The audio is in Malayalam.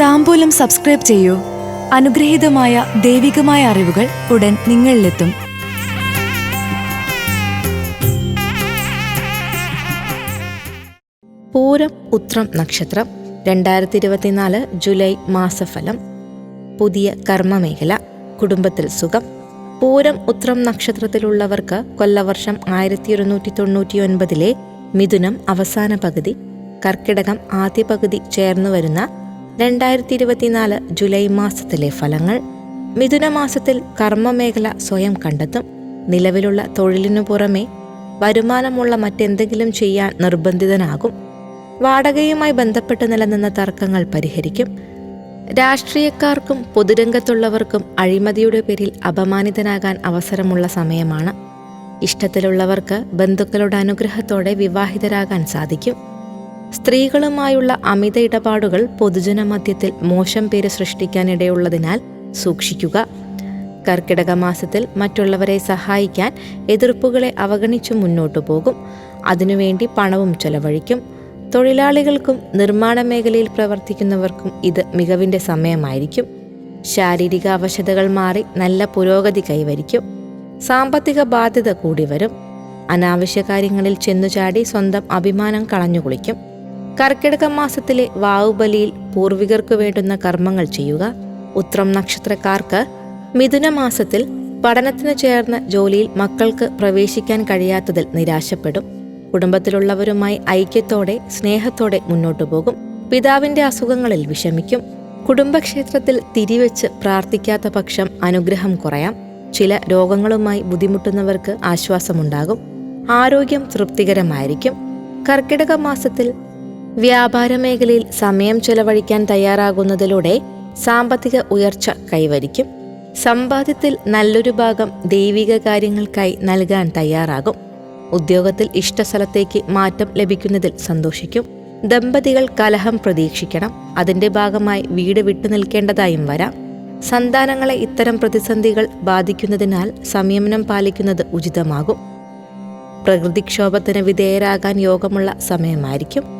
താമ്പൂലം സബ്സ്ക്രൈബ് ചെയ്യൂ. അനുഗ്രഹീതമായ ദൈവികമായ അറിവുകൾ ഉടൻ നിങ്ങളിലെത്തും. പൂരം ഉത്രം നക്ഷത്രം രണ്ടായിരത്തി ഇരുപത്തിനാല് ജൂലൈ മാസഫലം. പുതിയ കർമ്മമേഖല കുടുംബത്തിൽ സുഖം. പൂരം ഉത്രം നക്ഷത്രത്തിലുള്ളവർക്ക് കൊല്ലവർഷം ആയിരത്തി ഒരുന്നൂറ്റി തൊണ്ണൂറ്റി ഒൻപതിലെ മിഥുനം അവസാന പകുതി കർക്കിടകം ആദ്യ പകുതി ചേർന്നു വരുന്ന രണ്ടായിരത്തി ഇരുപത്തിനാല് ജൂലൈ മാസത്തിലെ ഫലങ്ങൾ മിഥുന മാസത്തിൽ കർമ്മമേഖല സ്വയം കണ്ടെത്തും. നിലവിലുള്ള തൊഴിലിനു പുറമെ വരുമാനമുള്ള മറ്റെന്തെങ്കിലും ചെയ്യാൻ നിർബന്ധിതനാകും. വാടകയുമായി ബന്ധപ്പെട്ട് നിലനിന്ന തർക്കങ്ങൾ പരിഹരിക്കും. രാഷ്ട്രീയക്കാർക്കും പൊതുരംഗത്തുള്ളവർക്കും അഴിമതിയുടെ പേരിൽ അപമാനിതനാകാൻ അവസരമുള്ള സമയമാണ്. ഇഷ്ടത്തിലുള്ളവർക്ക് ബന്ധുക്കളുടെ അനുഗ്രഹത്തോടെ വിവാഹിതരാകാൻ സാധിക്കും. സ്ത്രീകളുമായുള്ള അമിത ഇടപാടുകൾ പൊതുജനമധ്യത്തിൽ മോശം പേര് സൃഷ്ടിക്കാനിടയുള്ളതിനാൽ സൂക്ഷിക്കുക. കർക്കിടക മാസത്തിൽ മറ്റുള്ളവരെ സഹായിക്കാൻ എതിർപ്പുകളെ അവഗണിച്ചു മുന്നോട്ടു പോകും. അതിനുവേണ്ടി പണവും ചെലവഴിക്കും. തൊഴിലാളികൾക്കും നിർമ്മാണ മേഖലയിൽ പ്രവർത്തിക്കുന്നവർക്കും ഇത് മികവിന്റെ സമയമായിരിക്കും. ശാരീരിക അവശതകൾ മാറി നല്ല പുരോഗതി കൈവരിക്കും. സാമ്പത്തിക ബാധ്യത കൂടി വരും. അനാവശ്യ കാര്യങ്ങളിൽ ചെന്നുചാടി സ്വന്തം അഭിമാനം കളഞ്ഞുകുളിക്കും. കർക്കിടക മാസത്തിലെ വാവുബലിയിൽ പൂർവികർക്ക് വേണ്ടുന്ന കർമ്മങ്ങൾ ചെയ്യുക. ഉത്രം നക്ഷത്രക്കാർക്ക് മിഥുന മാസത്തിൽ പഠനത്തിന് ചേർന്ന ജോലിയിൽ മക്കൾക്ക് പ്രവേശിക്കാൻ കഴിയാത്തതിൽ നിരാശപ്പെടും. കുടുംബത്തിലുള്ളവരുമായി ഐക്യത്തോടെ സ്നേഹത്തോടെ മുന്നോട്ടു പോകും. പിതാവിന്റെ അസുഖങ്ങളിൽ വിഷമിക്കും. കുടുംബക്ഷേത്രത്തിൽ തിരിവെച്ച് പ്രാർത്ഥിക്കാത്ത പക്ഷം അനുഗ്രഹം കുറയാം. ചില രോഗങ്ങളുമായി ബുദ്ധിമുട്ടുന്നവർക്ക് ആശ്വാസമുണ്ടാകും. ആരോഗ്യം തൃപ്തികരമായിരിക്കും. കർക്കിടക മാസത്തിൽ വ്യാപാര മേഖലയിൽ സമയം ചെലവഴിക്കാൻ തയ്യാറാകുന്നതിലൂടെ സാമ്പത്തിക ഉയർച്ച കൈവരിക്കും. സമ്പാദ്യത്തിൽ നല്ലൊരു ഭാഗം ദൈവിക കാര്യങ്ങൾക്കായി നൽകാൻ തയ്യാറാകും. ഉദ്യോഗത്തിൽ ഇഷ്ടസ്ഥലത്തേക്ക് മാറ്റം ലഭിക്കുന്നതിൽ സന്തോഷിക്കും. ദമ്പതികൾ കലഹം പ്രതീക്ഷിക്കണം. അതിന്റെ ഭാഗമായി വീട് വിട്ടു നിൽക്കേണ്ടതായും വരാം. സന്താനങ്ങളെ ഇത്തരം പ്രതിസന്ധികൾ ബാധിക്കുന്നതിനാൽ സംയമനം പാലിക്കുന്നത് ഉചിതമാകും. പ്രകൃതിക്ഷോഭത്തിന് വിധേയരാകാൻ യോഗമുള്ള സമയമായിരിക്കും.